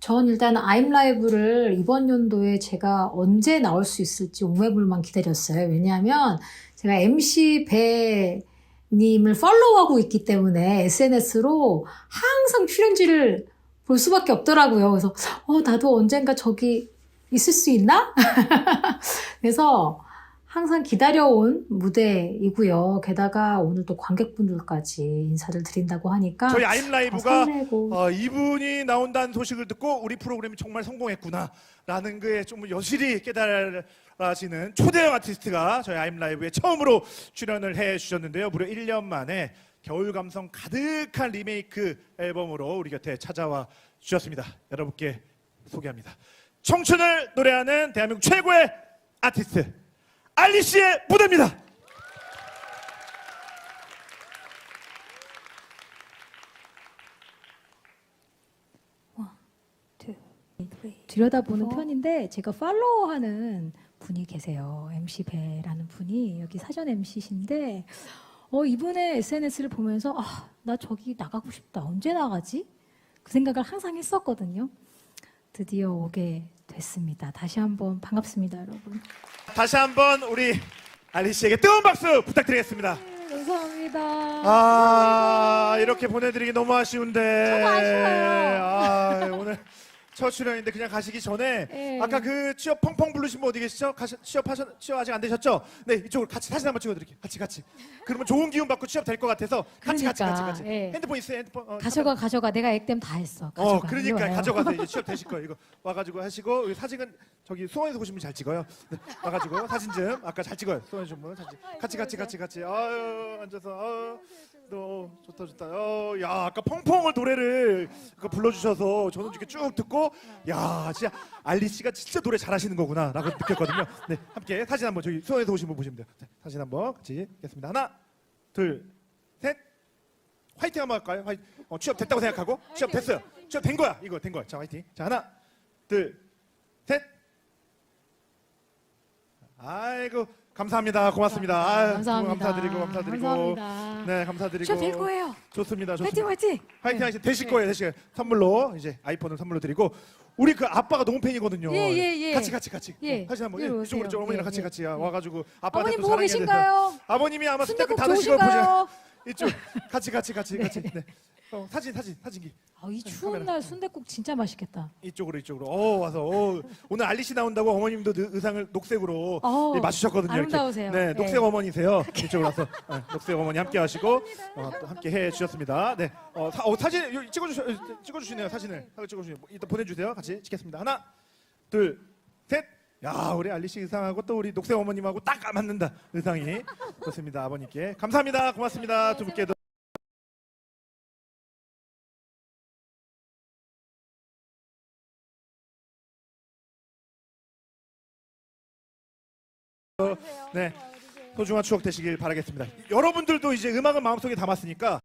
전 일단 아임 라이브를 이번 연도에 제가 언제 나올 수 있을지 옹매불만 기다렸어요. 왜냐하면 제가 MC 배 님을 팔로우하고 있기 때문에 SNS로 항상 출연지를 볼 수밖에 없더라고요. 그래서 어 나도 언젠가 저기 있을 수 있나? 그래서 항상 기다려온 무대이고요. 게다가 오늘 또 관객분들까지 인사를 드린다고 하니까 저희 아임 더 라이브가 설레고 어, 이분이 나온다는 소식을 듣고 우리 프로그램이 정말 성공했구나라는 게좀 여실히 깨달아지는 초대형 아티스트가 저희 아임 라이브에 처음으로 출연을 해 주셨는데요. 무려 1년 만에 겨울 감성 가득한 리메이크 앨범으로 우리 곁에 찾아와 주셨습니다. 여러분께 소개합니다. 청춘을 노래하는 대한민국 최고의 아티스트 알리 씨의 무대입니다. 들여다보는 편인데 제가 팔로우하는 분이 계세요. MC 배라는 분이 여기 사전 MC신데 어 이분의 SNS를 보면서 아 나 저기 나가고 싶다. 언제 나가지? 그 생각을 항상 했었거든요. 드디어 오게 됐습니다. 다시 한번 반갑습니다, 여러분. 다시 한번 우리 알리 씨에게 뜨거운 박수 부탁드리겠습니다. 네, 감사합니다. 아 이렇게 보내드리기 너무 아쉬운데. 저도 아쉬워요. 아, 오늘 첫 출연인데 그냥 가시기 전에 네. 아까 그 취업 펑펑 부르신 분 어디 계시죠? 가시, 취업하셨 취업 아직 안 되셨죠? 네 이쪽으로 같이 사진 한번 찍어드릴게요. 같이 같이. 그러면 좋은 기운 받고 취업 될 것 같아서 같이 같이 같이 그러니까, 같이. 예. 핸드폰 있어요? 핸드폰. 어, 가져가 가져가 내가 액땜 다 했어. 가져가. 어, 그러니까 와요. 가져가서 이제 취업 되실 거예요. 이거 와가지고 하시고 여기 사진은 저기 수원에서 분잘 찍어요. 네, 와가지고 사진 좀 아까 잘 찍어요. 수원에 준분 사진. 같이 같이 같이 같이. 아유 앉아서 아유, 너 좋다 좋다. 어, 야 아까 펑펑을 노래를 그 불러주셔서 저는 이렇게 쭉 듣고 야 진짜 알리 씨가 진짜 노래 잘하시는 거구나라고 느꼈거든요. 네 함께 사진 한번 저기 수원에서 오신 분 보시면 돼요. 자, 사진 한번 같이 찍겠습니다. 하나 둘 셋. 화이팅 한번 할까요? 화이 어, 취업 됐다고 생각하고 취업 됐어요. 취업 된 거야. 이거 된 거야. 자, 화이팅. 자, 하나, 둘, 셋. 아이고 감사합니다. 고맙습니다. 아유, 감사합니다. 감사드리고 감사드리고. 감사합니다. 네, 감사드리고. 될 거예요. 좋습니다. 화이팅 좋습니다. 화이팅. 화이팅 하시 되실 네. 거예요. 되실 거예요. 선물로 이제 아이폰을 선물로 드리고 우리 그 아빠가 너무 팬이거든요. 예, 예, 예. 같이 같이 같이. 예. 사진 한번 예, 오세요. 이쪽으로 좀 어머니랑 예, 같이 예. 같이 와 가지고 아빠한테 어머님 또 보고 사랑해야 돼서. 계신가요? 아버님이 아마 순대국 순대국 다 드신 걸 보죠. 좋으신가요? 이쪽 같이 같이 같이 같이. 네. 어, 사진 사진 사진기 아, 이 추운 카메라. 날 순대국 진짜 맛있겠다. 이쪽으로 이쪽으로. 어 와서 어, 오늘 알리 씨 나온다고 어머님도 의- 의상을 녹색으로 어, 예, 맞추셨거든요. 이렇게. 아름다우세요. 네, 네. 녹색 어머니세요. 이쪽으로 와서 네, 녹색 어머니 함께 하시고 어, 또 함께 해 주셨습니다. 네, 어, 사, 어, 사진 여기 찍어주시 찍어주시네요 사진을 찍어주시네요. 이따 보내주세요. 같이 찍겠습니다. 하나, 둘, 셋. 야 우리 알리 씨 의상하고 또 우리 녹색 어머님하고 딱 맞는다 의상이 좋습니다 아버님께 감사합니다 고맙습니다 두 분께도 네. 소중한 추억 되시길 바라겠습니다. 여러분들도 이제 음악은 마음속에 담았으니까.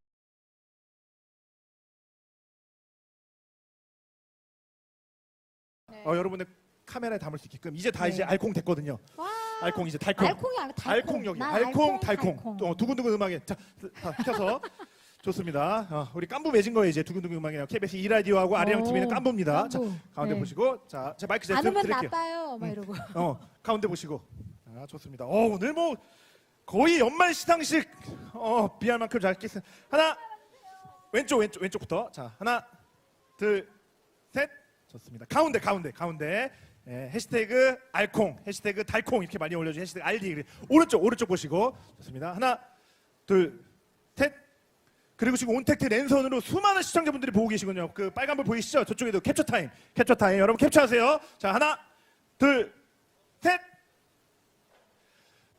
어, 여러분들 카메라에 담을 수 있게끔 이제 다 네. 이제 알콩 됐거든요. 와. 알콩 이제 달콩. 알콩이 아니라 달콩. 알콩 여기. 난 알콩 달콩. 달콩. 또 두근두근 음악에 자다 켜서. 좋습니다. 어, 우리 깐부 맺은 거예요 이제 두근두근 음악이랑 KBS 2 라디오하고 아리랑 TV는 오, 깐부입니다. 자 깐부. 가운데 네. 보시고. 자 제 마이크 제가 안 오면 드릴게요. 나빠요. 막 이러고. 어 가운데 보시고 아 좋습니다 어 오늘 뭐 거의 연말 시상식 어 비할 만큼 잘 깼어요 하나 왼쪽 왼쪽 왼쪽부터 자 하나 둘 셋 좋습니다 가운데 가운데 가운데 예, 해시태그 알콩 해시태그 달콩 이렇게 많이 올려주신 해시태그 알디 오른쪽 오른쪽 보시고 좋습니다 하나 둘 셋 그리고 지금 온택트 랜선으로 수많은 시청자분들이 보고 계시군요. 그 빨간 불 보이시죠? 저쪽에도 캡처 타임, 캡처 타임. 여러분 캡처하세요. 자 하나, 둘, 셋.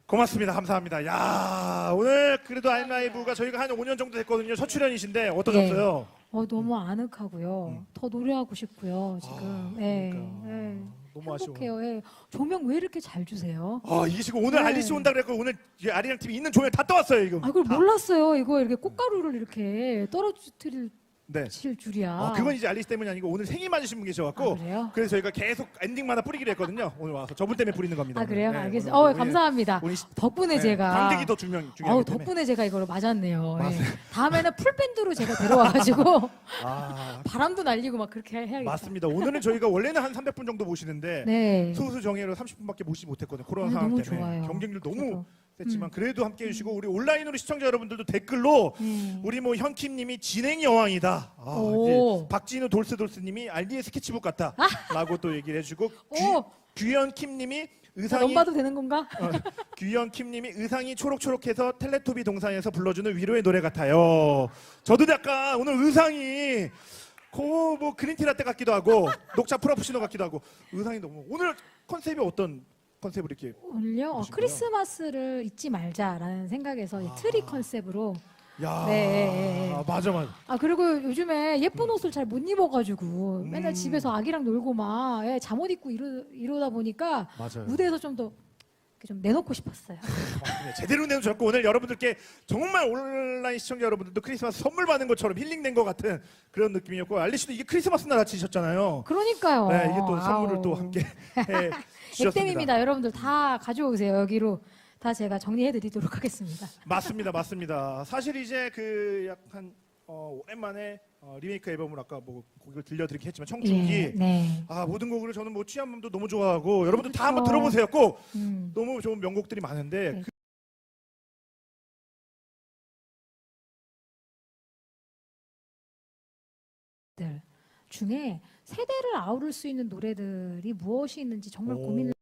고맙습니다. 감사합니다. 야 오늘 그래도 아임라이브가 저희가 한 5년 정도 됐거든요. 첫 출연이신데 어떠셨어요? 어 너무 아늑하고요. 음. 더 노래하고 싶고요. 지금. 아, 예. 그러니까. 예. 너무 아쉬워. 행복해요. 예. 조명 왜 이렇게 잘 주세요? 아 이게 지금 오늘 네. 알리씨 온다 그랬고 오늘 이 아리랑 TV 있는 조명 다 떠왔어요 지금. 아, 다. 몰랐어요. 이거 이렇게 꽃가루를 이렇게 떨어뜨릴 네. 칠 줄이야. 아, 그건 이제 알리씨 때문이 아니고 오늘 생일 맞으신 분 계셔갖고 아, 그래요? 그래서 저희가 계속 엔딩마다 뿌리기로 했거든요. 오늘 와서 저분 때문에 뿌리는 겁니다. 아 그래요? 네, 알겠습니다. 오늘 어 우리- 감사합니다. 시- 덕분에 네, 제가 관객이 더 중요한 어우 중요하기 때문에. 덕분에 제가 이걸 맞았네요. 예. 다음에는 풀 밴드로 제가 데려와가지고 아 바람도 날리고 막 그렇게 해야겠다. 맞습니다. 오늘은 저희가 원래는 한 300분 정도 모시는데 네. 소수 정예로 30분밖에 모시지 못했거든요. 코로나 네, 상황 너무 때문에 좋아요. 경쟁률 너무 저도. 셌지만 음. 그래도 함께 해주시고 우리 온라인으로 시청자 여러분들도 댓글로 네. 우리 뭐 현킴님이 진행 여왕이다. 아, 오. 이제 박진우 돌스돌스님이 알리의 스케치북 같다라고 또 얘기를 해주고 오. 규현킴님이 자, 의상이 넘봐도 되는 건가? 어, 규현킴님이 의상이 초록초록해서 텔레토비 동상에서 불러주는 위로의 노래 같아요. 저도 약간 오늘 의상이 고 뭐 그린티 라떼 같기도 하고 녹차 프라푸시노 같기도 하고 의상이 너무 오늘 컨셉이 어떤 컨셉을 이렇게 오늘요 어. 크리스마스를 잊지 말자라는 생각에서 이 트리 컨셉으로 야 네, 네, 네. 맞아 맞아 아 그리고 요즘에 예쁜 옷을 잘 못 입어가지고 음. 맨날 집에서 아기랑 놀고 막 예, 잠옷 입고 이러, 이러다 보니까 맞아요. 무대에서 좀 더 좀 내놓고 싶었어요. 네, 제대로 내주셨고 오늘 여러분들께 정말 온라인 시청자 여러분들도 크리스마스 선물 받는 것처럼 힐링된 것 같은 그런 느낌이었고 알리 씨도 이게 크리스마스 날 아치셨잖아요. 그러니까요. 네, 이게 또 선물을 아우. 또 함께 해 주셨습니다. 액땜입니다. 여러분들 다 가져오세요. 여기로 다 제가 정리해드리도록 하겠습니다. 맞습니다, 맞습니다. 사실 이제 그 약간 어, 오랜만에 어, 리메이크 앨범을 아까 뭐 곡을 들려드리긴 했지만 청춘기 예, 네. 아 모든 곡을 저는 뭐 취한 맘도 너무 좋아하고 여러분들 다 그렇죠. 한번 들어보세요. 꼭 음. 너무 좋은 명곡들이 많은데 네. 그 들 중에 세대를 아우를 수 있는 노래들이 무엇이 있는지 정말 오. 고민을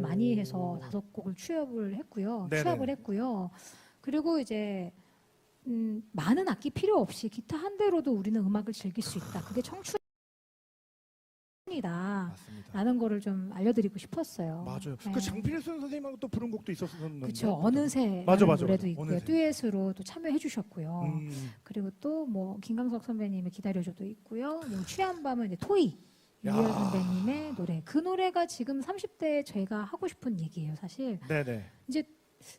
많이 해서 다섯 곡을 취업을 했고요. 네네. 취합을 했고요. 그리고 이제 음, 많은 악기 필요 없이 기타 한 대로도 우리는 음악을 즐길 수 있다. 그게 청춘이다. 맞습니다. 라는 거를 좀 알려드리고 싶었어요. 맞아요. 네. 그 장필순 선생님하고 또 부른 곡도 있었었는데. 그렇죠. 어느새 맞아, 맞아, 노래도 맞아. 있고요. 어느새. 듀엣으로 또 참여해 주셨고요. 음, 그리고 또 뭐 김강석 선배님의 기다려줘도 있고요. 뭐 취한 밤은 이제 토이 야. 유열 선배님의 노래. 그 노래가 지금 30대 제가 하고 싶은 얘기예요. 사실 네네.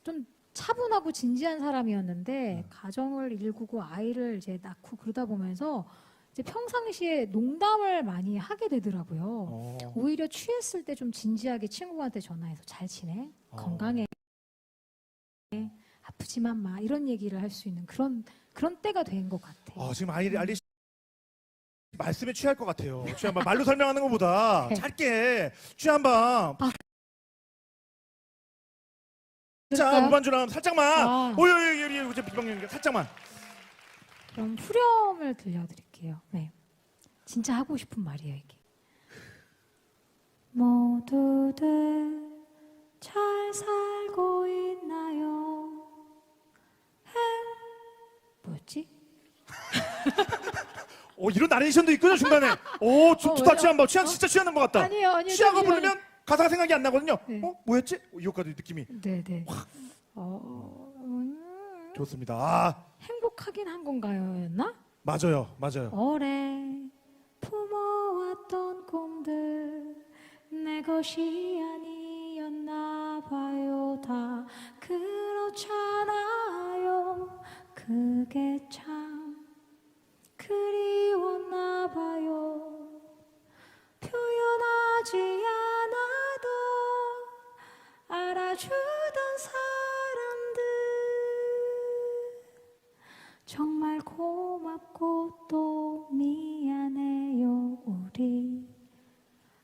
좀 차분하고 진지한 사람이었는데 네. 가정을 일구고 아이를 이제 낳고 그러다 보면서 이제 평상시에 농담을 많이 하게 되더라고요. 어. 오히려 취했을 때 좀 진지하게 친구한테 전화해서 잘 지내? 어. 건강해? 아프지만 마 이런 얘기를 할 수 있는 그런 그런 때가 된 것 같아. 아, 지금 아이 알리 씨 말씀에 취할 것 같아요. 취한 밤 말로 설명하는 것보다 네. 짧게 취한 밤. 아. 자? 무반주랑 살짝만. 아. 오이 여기 여기 비방용 살짝만. 그럼 후렴을 들려드릴게요. 네, 진짜 하고 싶은 말이에요 이게. 모두들 잘 살고 있나요? 행 뭐였지? 오 이런 나레이션도 있거든요 중간에. 오 좋- 어, 좋다 왜요? 취한 밤. 취한 어? 진짜 취하는 것 같다. 아니에요, 아니에요. 취하고 잠시만요. 부르면 가사가 생각이 안 나거든요. 네. 어 뭐였지? 어, 이것까지 느낌이 네네. 어, 음, 좋습니다. 아 행복하긴 한 건가요?였나? 맞아요, 맞아요. 오래 품어왔던 꿈들 내 것이 주던 사람들. 정말 고맙고 또 미안해요 우리.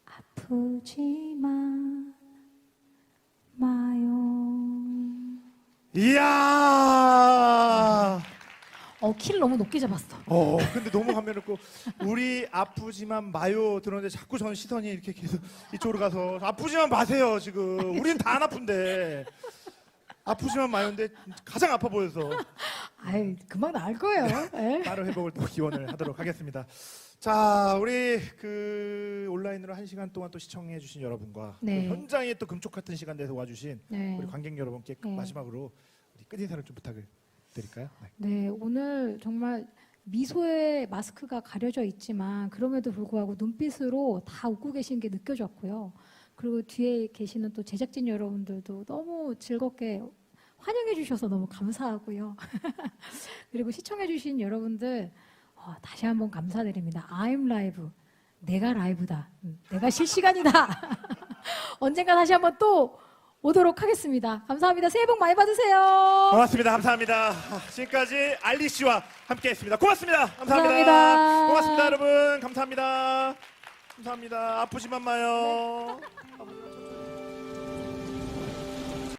아프지만 마요. 이야. 어 키를 너무 높게 잡았어 어, 근데 너무 감명했고 우리 아프지만 마요 들었는데 자꾸 저는 시선이 이렇게 계속 이쪽으로 가서 아프지만 마세요 지금. 우리는 다안 아픈데 아프지만 마요인데 가장 아파 보여서 아이 금방 나을 거예요 예? 빠른 회복을 또 기원을 하도록 하겠습니다. 자, 우리 그 온라인으로 한 시간 동안 또 시청해주신 여러분과 네. 또 현장에 또 금쪽 같은 시간 내서 와주신 네. 우리 관객 여러분께 네. 마지막으로 우리 끝인사를 좀 부탁을 드릴까요? 네. 네, 오늘 정말 미소에 마스크가 가려져 있지만 그럼에도 불구하고 눈빛으로 다 웃고 계신 게 느껴졌고요. 그리고 뒤에 계시는 또 제작진 여러분들도 너무 즐겁게 환영해 주셔서 너무 감사하고요. 그리고 시청해 주신 여러분들 어, 다시 한번 감사드립니다. I'm 라이브. 내가 라이브다. 음, 내가 실시간이다. 언젠가 다시 한번 또 오도록 하겠습니다. 감사합니다. 새해 복 많이 받으세요. 고맙습니다. 감사합니다. 아, 지금까지 알리 씨와 함께했습니다. 고맙습니다. 감사합니다. 감사합니다. 고맙습니다, 여러분. 감사합니다. 감사합니다. 아프지만 마요.